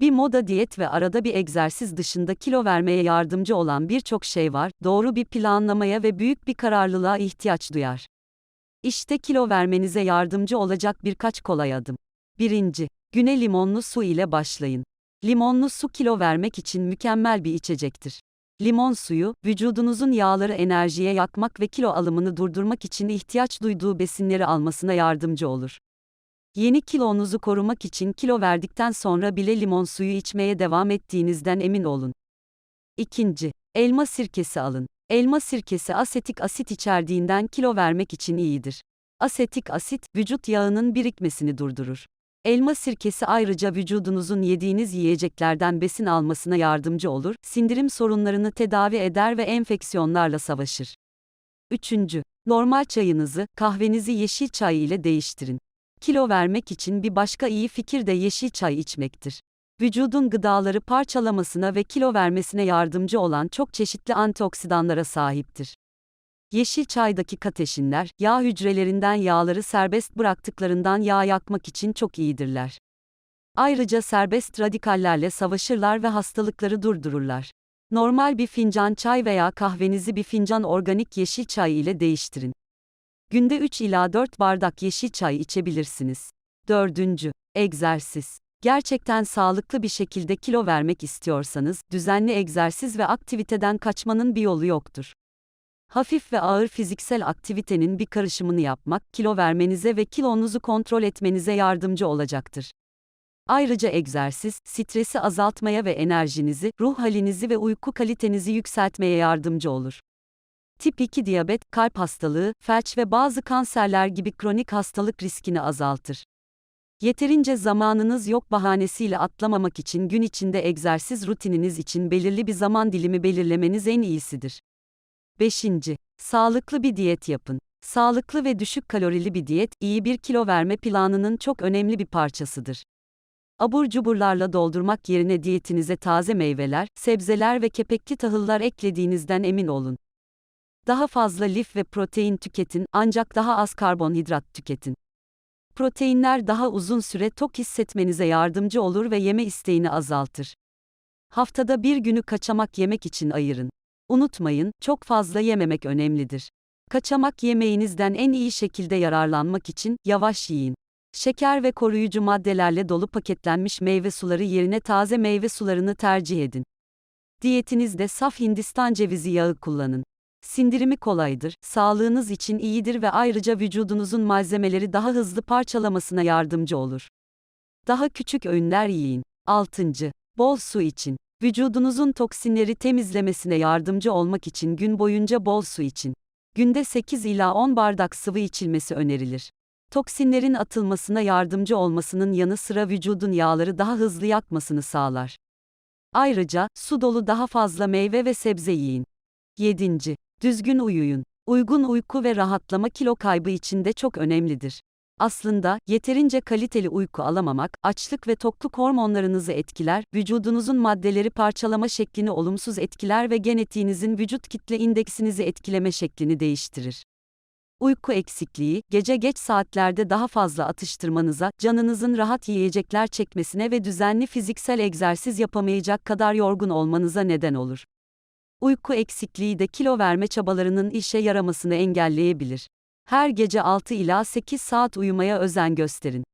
Bir moda diyet ve arada bir egzersiz dışında kilo vermeye yardımcı olan birçok şey var, doğru bir planlamaya ve büyük bir kararlılığa ihtiyaç duyar. İşte kilo vermenize yardımcı olacak birkaç kolay adım. 1. Güne limonlu su ile başlayın. Limonlu su kilo vermek için mükemmel bir içecektir. Limon suyu, vücudunuzun yağları enerjiye yakmak ve kilo alımını durdurmak için ihtiyaç duyduğu besinleri almasına yardımcı olur. Yeni kilonuzu korumak için kilo verdikten sonra bile limon suyu içmeye devam ettiğinizden emin olun. İkinci, elma sirkesi alın. Elma sirkesi asetik asit içerdiğinden kilo vermek için iyidir. Asetik asit, vücut yağının birikmesini durdurur. Elma sirkesi ayrıca vücudunuzun yediğiniz yiyeceklerden besin almasına yardımcı olur, sindirim sorunlarını tedavi eder ve enfeksiyonlarla savaşır. Üçüncü, normal çayınızı, kahvenizi yeşil çay ile değiştirin. Kilo vermek için bir başka iyi fikir de yeşil çay içmektir. Vücudun gıdaları parçalamasına ve kilo vermesine yardımcı olan çok çeşitli antioksidanlara sahiptir. Yeşil çaydaki kateşinler, yağ hücrelerinden yağları serbest bıraktıklarından yağ yakmak için çok iyidirler. Ayrıca serbest radikallerle savaşırlar ve hastalıkları durdururlar. Normal bir fincan çay veya kahvenizi bir fincan organik yeşil çay ile değiştirin. Günde 3 ila 4 bardak yeşil çay içebilirsiniz. Dördüncü, egzersiz. Gerçekten sağlıklı bir şekilde kilo vermek istiyorsanız, düzenli egzersiz ve aktiviteden kaçmanın bir yolu yoktur. Hafif ve ağır fiziksel aktivitenin bir karışımını yapmak, kilo vermenize ve kilonuzu kontrol etmenize yardımcı olacaktır. Ayrıca egzersiz, stresi azaltmaya ve enerjinizi, ruh halinizi ve uyku kalitenizi yükseltmeye yardımcı olur. Tip 2 diyabet, kalp hastalığı, felç ve bazı kanserler gibi kronik hastalık riskini azaltır. Yeterince zamanınız yok bahanesiyle atlamamak için gün içinde egzersiz rutininiz için belirli bir zaman dilimi belirlemeniz en iyisidir. 5. Sağlıklı bir diyet yapın. Sağlıklı ve düşük kalorili bir diyet, iyi bir kilo verme planının çok önemli bir parçasıdır. Abur cuburlarla doldurmak yerine diyetinize taze meyveler, sebzeler ve kepekli tahıllar eklediğinizden emin olun. Daha fazla lif ve protein tüketin, ancak daha az karbonhidrat tüketin. Proteinler daha uzun süre tok hissetmenize yardımcı olur ve yeme isteğini azaltır. Haftada bir günü kaçamak yemek için ayırın. Unutmayın, çok fazla yememek önemlidir. Kaçamak yemeğinizden en iyi şekilde yararlanmak için yavaş yiyin. Şeker ve koruyucu maddelerle dolu paketlenmiş meyve suları yerine taze meyve sularını tercih edin. Diyetinizde saf Hindistan cevizi yağı kullanın. Sindirimi kolaydır, sağlığınız için iyidir ve ayrıca vücudunuzun malzemeleri daha hızlı parçalamasına yardımcı olur. Daha küçük öğünler yiyin. 6. Bol su için. Vücudunuzun toksinleri temizlemesine yardımcı olmak için gün boyunca bol su için. Günde 8 ila 10 bardak sıvı içilmesi önerilir. Toksinlerin atılmasına yardımcı olmasının yanı sıra vücudun yağları daha hızlı yakmasını sağlar. Ayrıca, su dolu daha fazla meyve ve sebze yiyin. 7. Düzgün uyuyun. Uygun uyku ve rahatlama kilo kaybı için de çok önemlidir. Aslında, yeterince kaliteli uyku alamamak, açlık ve tokluk hormonlarınızı etkiler, vücudunuzun maddeleri parçalama şeklini olumsuz etkiler ve genetiğinizin vücut kitle indeksinizi etkileme şeklini değiştirir. Uyku eksikliği, gece geç saatlerde daha fazla atıştırmanıza, canınızın rahat yiyecekler çekmesine ve düzenli fiziksel egzersiz yapamayacak kadar yorgun olmanıza neden olur. Uyku eksikliği de kilo verme çabalarının işe yaramasını engelleyebilir. Her gece 6 ila 8 saat uyumaya özen gösterin.